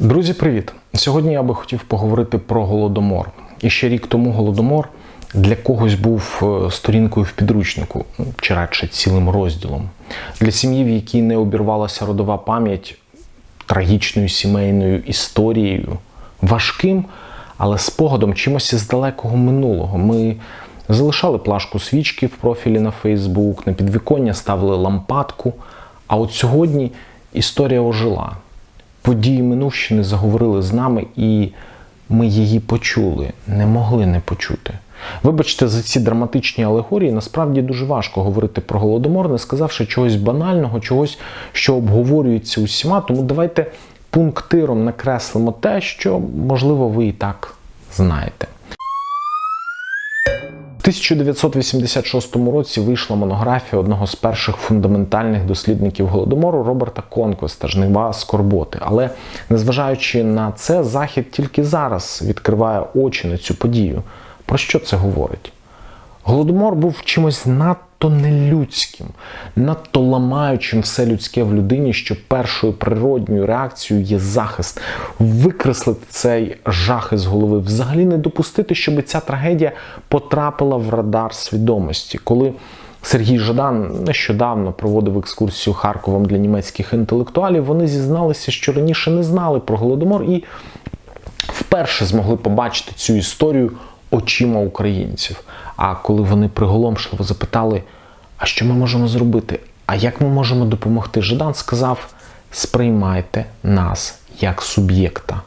Друзі, привіт! Сьогодні я би хотів поговорити про голодомор. І ще рік тому голодомор для когось був е, сторінкою в підручнику, ну, чи радше цілим розділом. Для сім'ї, в якій не обірвалася родова пам'ять трагічною сімейною історією, важким, але спогадом чимось із далекого минулого. Ми залишали плашку свічки в профілі на Фейсбук, на підвіконня ставили лампадку. А от сьогодні історія ожила. Події минувщини заговорили з нами, і ми її почули, не могли не почути. Вибачте, за ці драматичні алегорії насправді дуже важко говорити про голодомор, не сказавши чогось банального, чогось, що обговорюється усіма. Тому давайте пунктиром накреслимо те, що, можливо, ви і так знаєте. У 1986 році вийшла монографія одного з перших фундаментальних дослідників голодомору Роберта Конквеста Жнива скорботи. Але незважаючи на це, захід тільки зараз відкриває очі на цю подію. Про що це говорить? Голодомор був чимось надто нелюдським, надто ламаючим все людське в людині, що першою природньою реакцією є захист, викреслити цей жах із голови, взагалі не допустити, щоб ця трагедія потрапила в радар свідомості. Коли Сергій Жадан нещодавно проводив екскурсію Харковом для німецьких інтелектуалів, вони зізналися, що раніше не знали про голодомор і вперше змогли побачити цю історію очима українців. А коли вони приголомшливо запитали, а що ми можемо зробити? А як ми можемо допомогти? Жадан сказав: сприймайте нас як суб'єкта.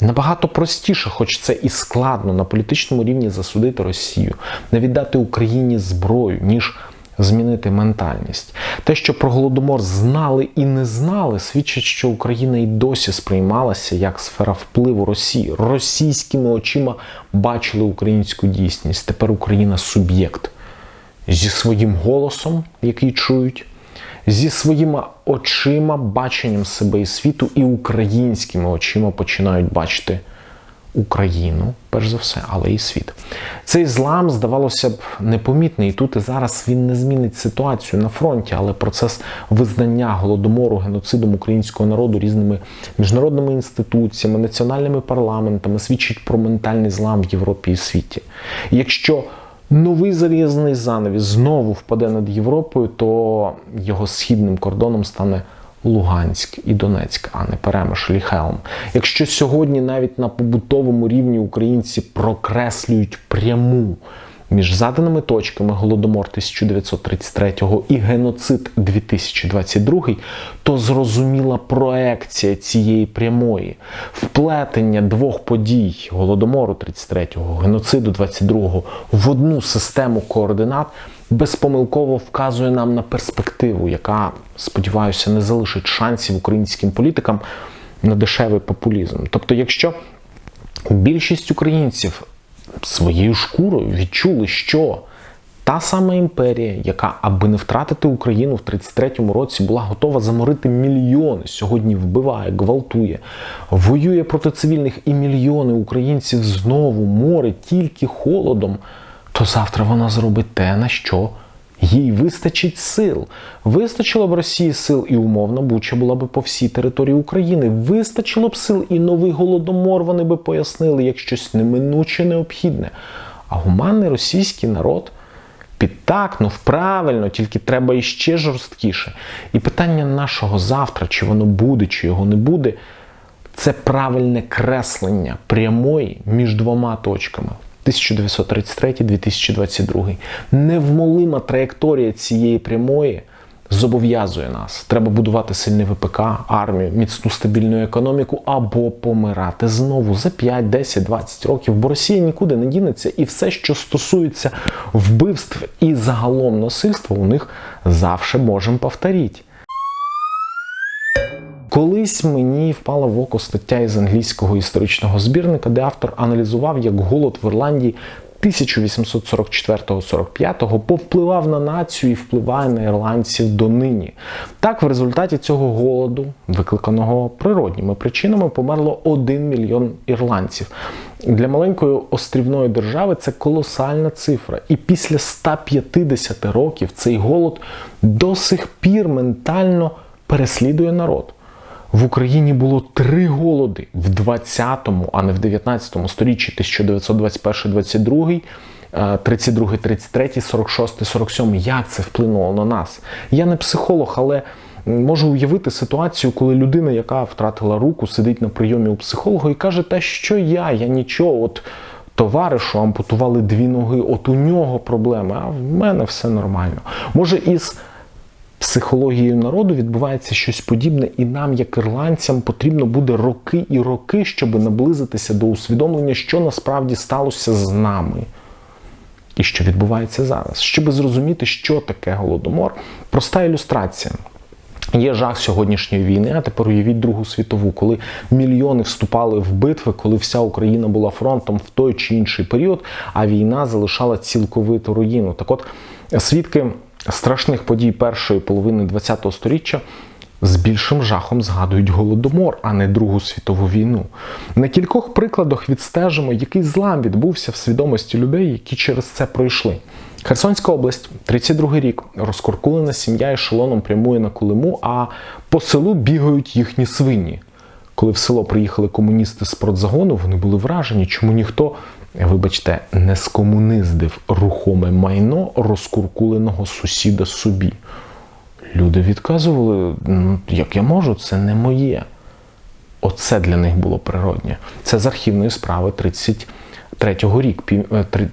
Набагато простіше, хоч це і складно на політичному рівні засудити Росію, не віддати Україні зброю, ніж змінити ментальність. Те, що про голодомор знали і не знали, свідчить, що Україна і досі сприймалася як сфера впливу Росії. Російськими очима бачили українську дійсність. Тепер Україна суб'єкт зі своїм голосом, який чують. Зі своїми очима, баченням себе і світу, і українськими очима починають бачити Україну, перш за все, але і світ. Цей злам, здавалося б, непомітний. І тут і зараз він не змінить ситуацію на фронті, але процес визнання голодомору геноцидом українського народу різними міжнародними інституціями, національними парламентами свідчить про ментальний злам в Європі і світі. Якщо новий залізний занавіс знову впаде над Європою, то його східним кордоном стане Луганськ і Донецьк, а не Перемишль і Хелм. Якщо сьогодні навіть на побутовому рівні українці прокреслюють пряму між заданими точками Голодомор 1933 і геноцид 2022, то зрозуміла проекція цієї прямої вплетення двох подій Голодомору 33-го, геноциду 22-го в одну систему координат безпомилково вказує нам на перспективу, яка, сподіваюся, не залишить шансів українським політикам на дешевий популізм. Тобто, якщо більшість українців своєю шкурою відчули, що та сама імперія, яка, аби не втратити Україну в 33-му році, була готова заморити мільйони, сьогодні вбиває, гвалтує, воює проти цивільних, і мільйони українців знову море тільки холодом, то завтра вона зробить те, на що їй вистачить сил. Вистачило б Росії сил і умовно Буча була б по всій території України. Вистачило б сил і новий голодомор вони би пояснили як щось неминуче необхідне. А гуманний російський народ підтакнув правильно, тільки треба іще жорсткіше. І питання нашого завтра, чи воно буде, чи його не буде, це правильне креслення прямої між двома точками. 1933-2022. Невмолима траєкторія цієї прямої зобов'язує нас. Треба будувати сильний ВПК, армію, міцну стабільну економіку або помирати знову за 5, 10, 20 років, бо Росія нікуди не дінеться, і все, що стосується вбивств і загалом насильства, у них завше можемо повторити. Колись мені впала в око стаття із англійського історичного збірника, де автор аналізував, як голод в Ірландії 1844-45 повпливав на націю і впливає на ірландців донині. Так, в результаті цього голоду, викликаного природніми причинами, померло 1 мільйон ірландців. Для маленької острівної держави це колосальна цифра. І після 150 років цей голод до сих пір ментально переслідує народ. В Україні було три голоди в 20-му, а не в 19-му сторіччі 1921-22, 32, 33, 46, 47. Як це вплинуло на нас? Я не психолог, але можу уявити ситуацію, коли людина, яка втратила руку, сидить на прийомі у психолога і каже: Та що я? Я нічого. От товаришу ампутували дві ноги, от у нього проблеми, а в мене все нормально. Може, із психологією народу відбувається щось подібне, і нам, як ірландцям, потрібно буде роки і роки, щоб наблизитися до усвідомлення, що насправді сталося з нами. І що відбувається зараз, щоб зрозуміти, що таке голодомор, проста ілюстрація. Є жах сьогоднішньої війни, а тепер уявіть Другу світову, коли мільйони вступали в битви, коли вся Україна була фронтом в той чи інший період, а війна залишала цілковиту руїну. Так от свідки страшних подій першої половини ХХ століття з більшим жахом згадують голодомор, а не Другу світову війну. На кількох прикладах відстежимо, який злам відбувся в свідомості людей, які через це пройшли. Херсонська область, 32 рік, розкуркулена сім'я ешелоном прямує на Колиму, а по селу бігають їхні свині. Коли в село приїхали комуністи з продзагону, вони були вражені, чому ніхто, вибачте, не скомуниздив рухоме майно розкуркуленого сусіда собі. Люди відказували, ну, як я можу, це не моє. Оце для них було природнє. Це з архівної справи 33-го рік,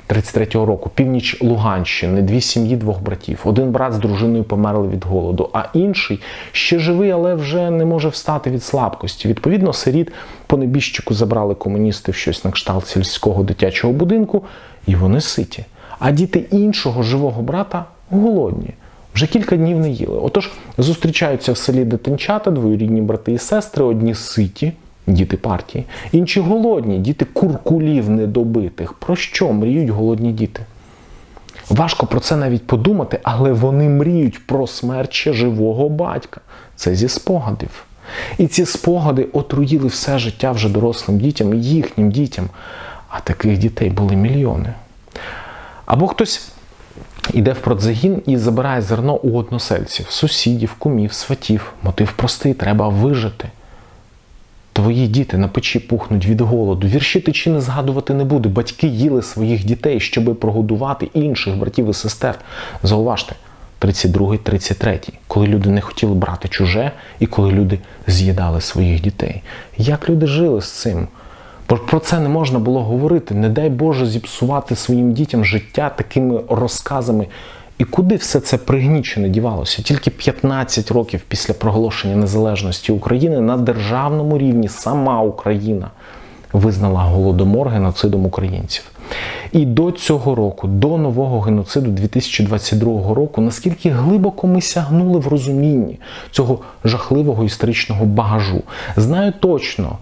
33-го року, північ Луганщини, дві сім'ї, двох братів. Один брат з дружиною померли від голоду, а інший ще живий, але вже не може встати від слабкості. Відповідно, сиріт по небіжчику забрали комуністи в щось на кшталт сільського дитячого будинку, і вони ситі. А діти іншого живого брата голодні. Вже кілька днів не їли. Отож, зустрічаються в селі дитинчата, двоюрідні брати і сестри, одні ситі, діти партії, інші голодні, діти куркулів недобитих. Про що мріють голодні діти? Важко про це навіть подумати, але вони мріють про смерть ще живого батька. Це зі спогадів. І ці спогади отруїли все життя вже дорослим дітям, і їхнім дітям. А таких дітей були мільйони. Або хтось іде в продзагін і забирає зерно у односельців, сусідів, кумів, сватів. Мотив простий, треба вижити. Твої діти на печі пухнуть від голоду. Вірші ти чи не згадувати не буду. Батьки їли своїх дітей, щоби прогодувати інших братів і сестер. Зауважте, 32-й, 33-й, коли люди не хотіли брати чуже, і коли люди з'їдали своїх дітей. Як люди жили з цим? Про це не можна було говорити. Не дай Боже зіпсувати своїм дітям життя такими розказами. І куди все це пригнічене дівалося? Тільки 15 років після проголошення незалежності України на державному рівні сама Україна визнала голодомор геноцидом українців. І до цього року, до нового геноциду 2022 року, наскільки глибоко ми сягнули в розумінні цього жахливого історичного багажу, знаю точно.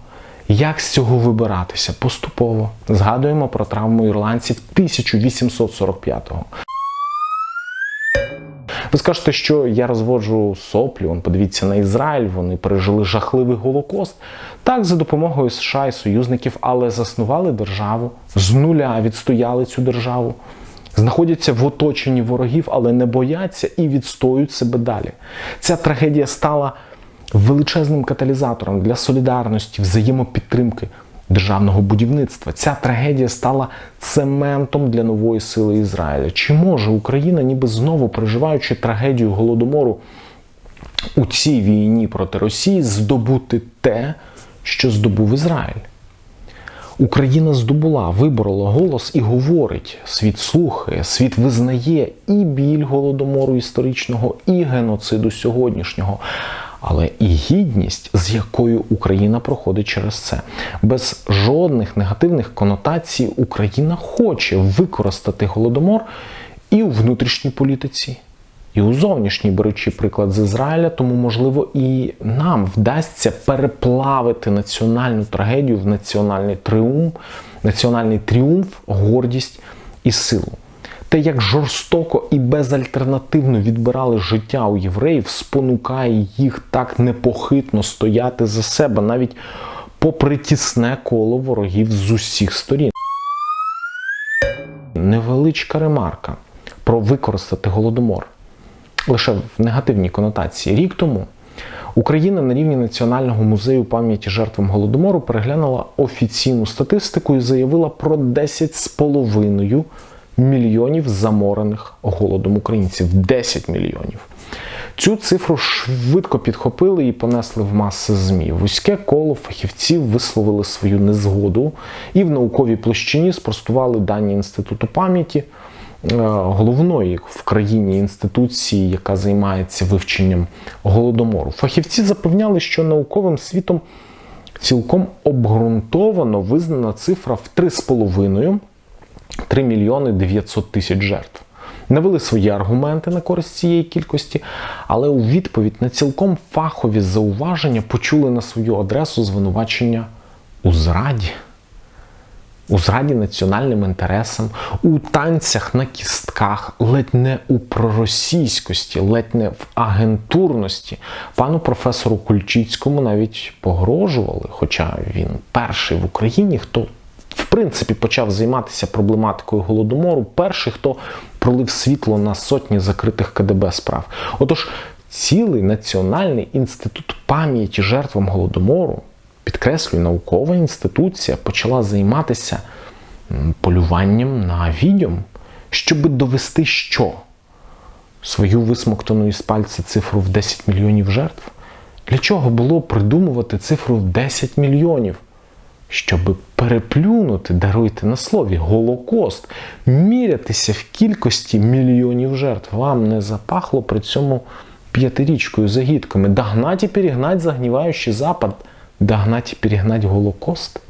Як з цього вибиратися? Поступово згадуємо про травму ірландців 1845-го. Ви скажете, що я розводжу соплі, вон подивіться на Ізраїль, вони пережили жахливий голокост. Так, за допомогою США і союзників, але заснували державу, з нуля відстояли цю державу, знаходяться в оточенні ворогів, але не бояться і відстоюють себе далі. Ця трагедія стала величезним каталізатором для солідарності, взаємопідтримки державного будівництва. Ця трагедія стала цементом для нової сили Ізраїля. Чи може Україна, ніби знову переживаючи трагедію голодомору у цій війні проти Росії, здобути те, що здобув Ізраїль? Україна здобула, виборола голос і говорить: світ слухає, світ визнає і біль голодомору історичного, і геноциду сьогоднішнього але і гідність, з якою Україна проходить через це. Без жодних негативних конотацій Україна хоче використати голодомор і у внутрішній політиці. І у зовнішній, беручи приклад з Ізраїля, тому, можливо, і нам вдасться переплавити національну трагедію в національний тріумф, національний тріумф, гордість і силу. Те, як жорстоко і безальтернативно відбирали життя у євреїв, спонукає їх так непохитно стояти за себе, навіть попри тісне коло ворогів з усіх сторін. Невеличка ремарка про використати голодомор лише в негативній конотації. Рік тому Україна на рівні Національного музею пам'яті жертвам голодомору переглянула офіційну статистику і заявила про 10,5 мільйонів заморених голодом українців. 10 мільйонів. Цю цифру швидко підхопили і понесли в маси ЗМІ. Вузьке коло фахівців висловили свою незгоду і в науковій площині спростували дані інституту пам'яті е, головної в країні інституції, яка займається вивченням голодомору. Фахівці запевняли, що науковим світом цілком обґрунтовано визнана цифра в 3,5 3 мільйони 900 тисяч жертв. Навели свої аргументи на користь цієї кількості, але у відповідь на цілком фахові зауваження почули на свою адресу звинувачення у зраді, у зраді національним інтересам, у танцях на кістках, ледь не у проросійськості, ледь не в агентурності. Пану професору Кульчицькому навіть погрожували, хоча він перший в Україні, хто принципі почав займатися проблематикою голодомору, перший, хто пролив світло на сотні закритих КДБ справ. Отож, цілий національний інститут пам'яті жертвам голодомору, підкреслюю, наукова інституція почала займатися полюванням на відьом, щоб довести що? Свою висмоктану із пальця цифру в 10 мільйонів жертв? Для чого було придумувати цифру в 10 мільйонів? Щоб переплюнути, даруйте на слові, Голокост, мірятися в кількості мільйонів жертв. Вам не запахло при цьому п'ятирічкою загідками. Догнать і перегнать загніваючий Запад, догнать і перегнать Голокост.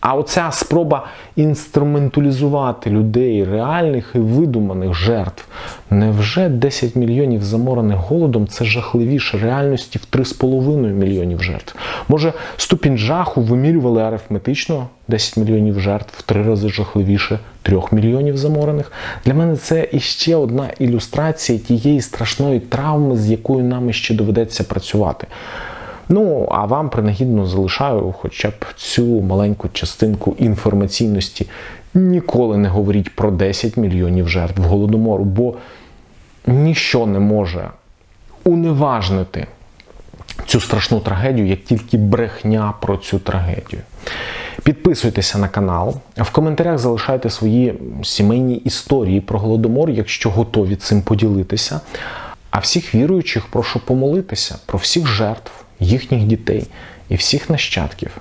А оця спроба інструменталізувати людей, реальних і видуманих жертв. Невже 10 мільйонів заморених голодом це жахливіше реальності в 3,5 мільйонів жертв? Може, ступінь жаху вимірювали арифметично 10 мільйонів жертв в три рази жахливіше 3 мільйонів заморених? Для мене це іще одна ілюстрація тієї страшної травми, з якою нам ще доведеться працювати. Ну, а вам принагідно залишаю хоча б цю маленьку частинку інформаційності. Ніколи не говоріть про 10 мільйонів жертв голодомору, бо ніщо не може уневажнити цю страшну трагедію, як тільки брехня про цю трагедію. Підписуйтеся на канал, в коментарях залишайте свої сімейні історії про голодомор, якщо готові цим поділитися. А всіх віруючих прошу помолитися про всіх жертв, їхніх дітей і всіх нащадків.